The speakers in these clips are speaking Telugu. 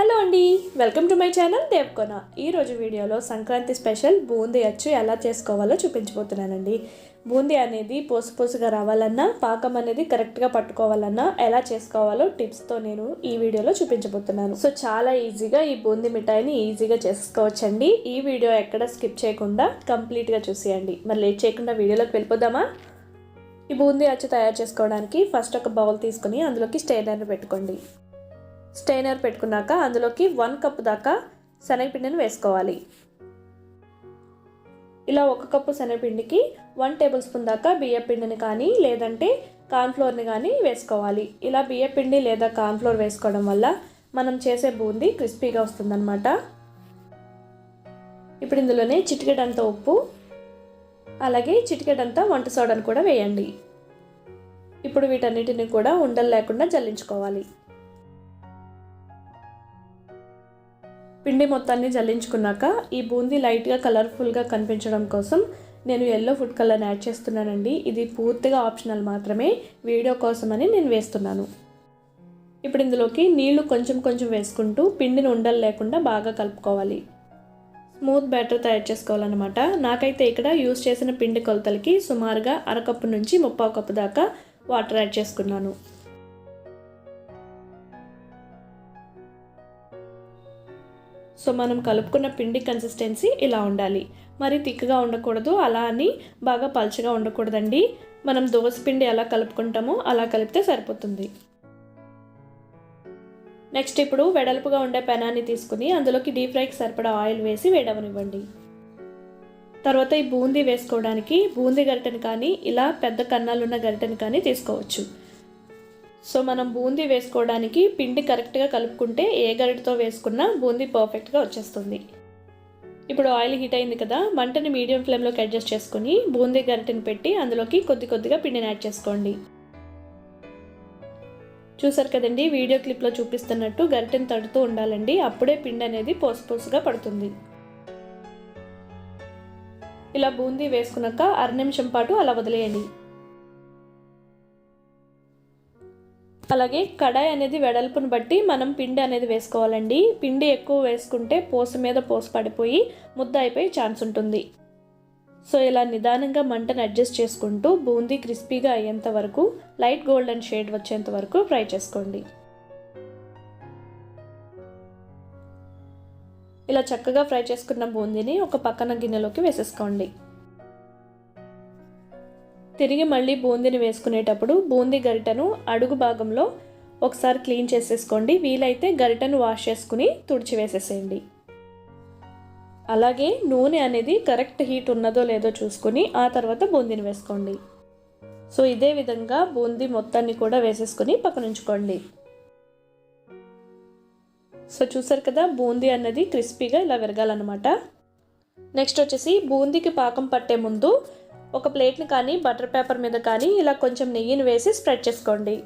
హలో అండి welcome to my channel Devkona. ఈరోజు వీడియోలో సంక్రాంతి స్పెషల్ బూందీ అచ్చు ఎలా చేసుకోవాలో చూపించబోతున్నానండి. బూందీ అనేది పోసు పోసుగా రావాలన్నా పాకం అనేది కరెక్ట్గా పట్టుకోవాలన్నా ఎలా చేసుకోవాలో టిప్స్తో నేను ఈ వీడియోలో చూపించబోతున్నాను. సో చాలా ఈజీగా ఈ బూందీ మిఠాయిని ఈజీగా చేసుకోవచ్చండి. ఈ వీడియో ఎక్కడ స్కిప్ చేయకుండా కంప్లీట్గా చూసేయండి. మరి లేట్ చేయకుండా వీడియోలోకి వెళ్ళిపోదామా? ఈ బూందీ అచ్చు తయారు చేసుకోవడానికి ఫస్ట్ ఒక బౌల్ తీసుకుని అందులోకి స్టేనర్ పెట్టుకోండి. స్టెయినర్ పెట్టుకున్నాక అందులోకి వన్ కప్ దాకా శనగపిండిని వేసుకోవాలి. ఇలా ఒక కప్పు శనగపిండికి వన్ టేబుల్ స్పూన్ దాకా బియ్యపిండిని కానీ లేదంటే కార్న్ఫ్లోర్ని కానీ వేసుకోవాలి. ఇలా బియ్య పిండి లేదా కార్న్ఫ్లోర్ వేసుకోవడం వల్ల మనం చేసే బూందీ క్రిస్పీగా వస్తుందన్నమాట. ఇప్పుడు ఇందులోనే చిటికెడంత ఉప్పు అలాగే చిటికెడంతా వంట సోడాను కూడా వేయండి. ఇప్పుడు వీటన్నిటిని కూడా ఉండలు లేకుండా జల్లించుకోవాలి. పిండి మొత్తాన్ని జల్లించుకున్నాక ఈ బూందీ లైట్గా కలర్ఫుల్గా కనిపించడం కోసం నేను ఎల్లో ఫుడ్ కలర్ని యాడ్ చేస్తున్నానండి. ఇది పూర్తిగా ఆప్షనల్ మాత్రమే. వీడియో కోసమని నేను వేస్తున్నాను. ఇప్పుడు ఇందులోకి నీళ్ళు కొంచెం కొంచెం వేసుకుంటూ పిండిని ఉండలు లేకుండా బాగా కలుపుకోవాలి. స్మూత్ బ్యాటర్ తయారు చేసుకోవాలన్నమాట. నాకైతే ఇక్కడ యూస్ చేసిన పిండి కొలతలకి సుమారుగా అరకప్పు నుంచి ముప్పావు కప్పు దాకా వాటర్ యాడ్ చేసుకున్నాను. సో మనం కలుపుకున్న పిండి కన్సిస్టెన్సీ ఇలా ఉండాలి. మరి థిక్గా ఉండకూడదు అలా అని బాగా పల్చగా ఉండకూడదండి. మనం దోశ పిండి ఎలా కలుపుకుంటామో అలా కలిపితే సరిపోతుంది. నెక్స్ట్ ఇప్పుడు వెడల్పుగా ఉండే పెనాన్ని తీసుకుని అందులోకి డీప్ ఫ్రైకి సరిపడా ఆయిల్ వేసి వేడవనివ్వండి. తర్వాత ఈ బూందీ వేసుకోవడానికి బూందీ గరిటెని కానీ ఇలా పెద్ద కన్నాలున్న గరిటెని కానీ తీసుకోవచ్చు. సో మనం బూందీ వేసుకోవడానికి పిండి కరెక్ట్గా కలుపుకుంటే ఏ గరిటతో వేసుకున్నా బూందీ పర్ఫెక్ట్గా వచ్చేస్తుంది. ఇప్పుడు ఆయిల్ హీట్ అయింది కదా మంటని మీడియం ఫ్లేమ్లోకి అడ్జస్ట్ చేసుకుని బూందీ గరిటెని పెట్టి అందులోకి కొద్ది కొద్దిగా పిండిని యాడ్ చేసుకోండి. చూసారు కదండి వీడియో క్లిప్లో చూపిస్తున్నట్టు గరిటెని తడుతూ ఉండాలండి అప్పుడే పిండి అనేది పోసుపోసుగా పడుతుంది. ఇలా బూందీ వేసుకున్నాక అర నిమిషం పాటు అలా వదిలేయండి. అలాగే కడాయి అనేది వెడల్పును బట్టి మనం పిండి అనేది వేసుకోవాలండి. పిండి ఎక్కువ వేసుకుంటే పోసు మీద పోసు పడిపోయి ముద్ద అయిపోయే ఛాన్స్ ఉంటుంది. సో ఇలా నిదానంగా మంటను అడ్జస్ట్ చేసుకుంటూ బూందీ క్రిస్పీగా అయ్యేంత వరకు లైట్ గోల్డెన్ షేడ్ వచ్చేంత వరకు ఫ్రై చేసుకోండి. ఇలా చక్కగా ఫ్రై చేసుకున్న బూందీని ఒక పక్కన గిన్నెలోకి వేసేసుకోండి. తిరిగి మళ్ళీ బూందీని వేసుకునేటప్పుడు బూందీ గరిటను అడుగు భాగంలో ఒకసారి క్లీన్ చేసేసుకోండి. వీలైతే గరిటను వాష్ చేసుకుని తుడిచి వేసేసేయండి. అలాగే నూనె అనేది కరెక్ట్ హీట్ ఉన్నదో లేదో చూసుకుని ఆ తర్వాత బూందీని వేసుకోండి. సో ఇదే విధంగా బూందీ మొత్తాన్ని కూడా వేసేసుకుని పక్కనుంచుకోండి సో చూసారు కదా బూందీ అన్నది క్రిస్పీగా ఇలా విరగాలన్నమాట. నెక్స్ట్ వచ్చేసి బూందీకి పాకం పట్టే ముందు ఒక ప్లేట్ని కానీ బటర్ పేపర్ మీద కానీ ఇలా కొంచెం నెయ్యిని వేసి స్ప్రెడ్ చేసుకోండి.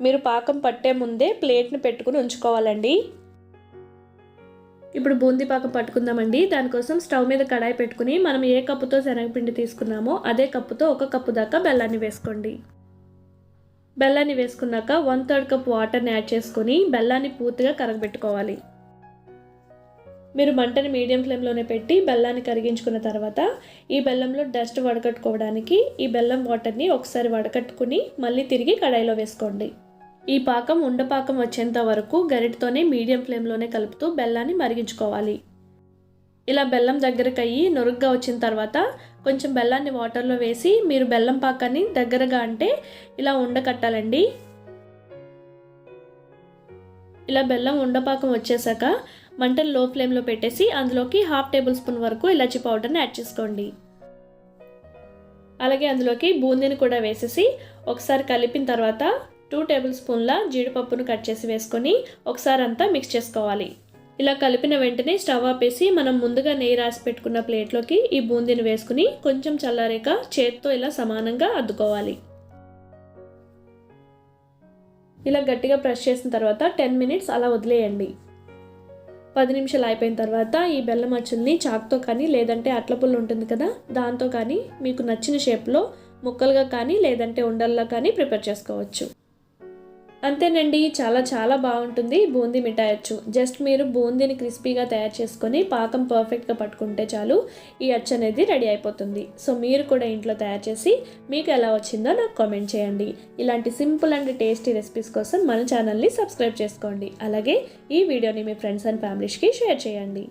మీరు పాకం పట్టే ముందే ప్లేట్ని పెట్టుకుని ఉంచుకోవాలండి. ఇప్పుడు బూందీ పాకం పట్టుకుందామండి. దానికోసం స్టవ్ మీద కడాయి పెట్టుకుని మనం ఏ కప్పుతో శనగపిండి తీసుకున్నామో అదే కప్పుతో ఒక కప్పు దాకా బెల్లాన్ని వేసుకోండి. బెల్లాన్ని వేసుకున్నాక వన్ థర్డ్ కప్ వాటర్ని యాడ్ చేసుకొని బెల్లాన్ని పూర్తిగా కరగబెట్టుకోవాలి. మీరు మంటని మీడియం ఫ్లేమ్లోనే పెట్టి బెల్లాన్ని కరిగించుకున్న తర్వాత ఈ బెల్లంలో డస్ట్ వడకట్టుకోవడానికి ఈ బెల్లం వాటర్ని ఒకసారి వడకట్టుకుని మళ్ళీ తిరిగి కడాయిలో వేసుకోండి. ఈ పాకం ఉండపాకం వచ్చేంత వరకు గరిటతోనే మీడియం ఫ్లేమ్లోనే కలుపుతూ బెల్లాన్ని మరిగించుకోవాలి. ఇలా బెల్లం దగ్గరకు అయ్యి నొరుగ్గా వచ్చిన తర్వాత కొంచెం బెల్లాన్ని వాటర్లో వేసి మీరు బెల్లం పాకాన్ని దగ్గరగా అంటే ఇలా ఉండకట్టాలండి ఇలా బెల్లం ఉండపాకం వచ్చేసాక మంటను లో ఫ్లేమ్లో పెట్టేసి అందులోకి హాఫ్ టేబుల్ స్పూన్ వరకు ఇలాచి పౌడర్ని యాడ్ చేసుకోండి. అలాగే అందులోకి బూందీని కూడా వేసేసి ఒకసారి కలిపిన తర్వాత టూ టేబుల్ స్పూన్ల జీడిపప్పును కట్ చేసి వేసుకొని ఒకసారి అంతా మిక్స్ చేసుకోవాలి. ఇలా కలిపిన వెంటనే స్టవ్ ఆపేసి మనం ముందుగా నెయ్యి రాసి పెట్టుకున్న ప్లేట్లోకి ఈ బూందీని వేసుకుని కొంచెం చల్లారాక చేత్తో ఇలా సమానంగా అద్దుకోవాలి. ఇలా గట్టిగా ప్రెస్ చేసిన తర్వాత టెన్ మినిట్స్ అలా వదిలేయండి. పది నిమిషాలు అయిపోయిన తర్వాత ఈ బెల్లం అచ్చుల్ని చాక్తో కానీ లేదంటే అట్ల పుల్ల ఉంటుంది కదా దాంతో కానీ మీకు నచ్చిన షేప్లో ముక్కలుగా కానీ లేదంటే ఉండల్లా కానీ ప్రిపేర్ చేసుకోవచ్చు. అంతేనండి చాలా చాలా బాగుంటుంది బూందీ మిఠాయి అచ్చు జస్ట్ మీరు బూందీని క్రిస్పీగా తయారు చేసుకొని పాకం పర్ఫెక్ట్గా పట్టుకుంటే చాలు ఈ అచ్చు అనేది రెడీ అయిపోతుంది. సో మీరు కూడా ఇంట్లో తయారు చేసి మీకు ఎలా వచ్చిందో నాకు కామెంట్ చేయండి. ఇలాంటి సింపుల్ అండ్ టేస్టీ రెసిపీస్ కోసం మన ఛానల్ని సబ్స్క్రైబ్ చేసుకోండి. అలాగే ఈ వీడియోని మీ ఫ్రెండ్స్ అండ్ ఫ్యామిలీస్కి షేర్ చేయండి.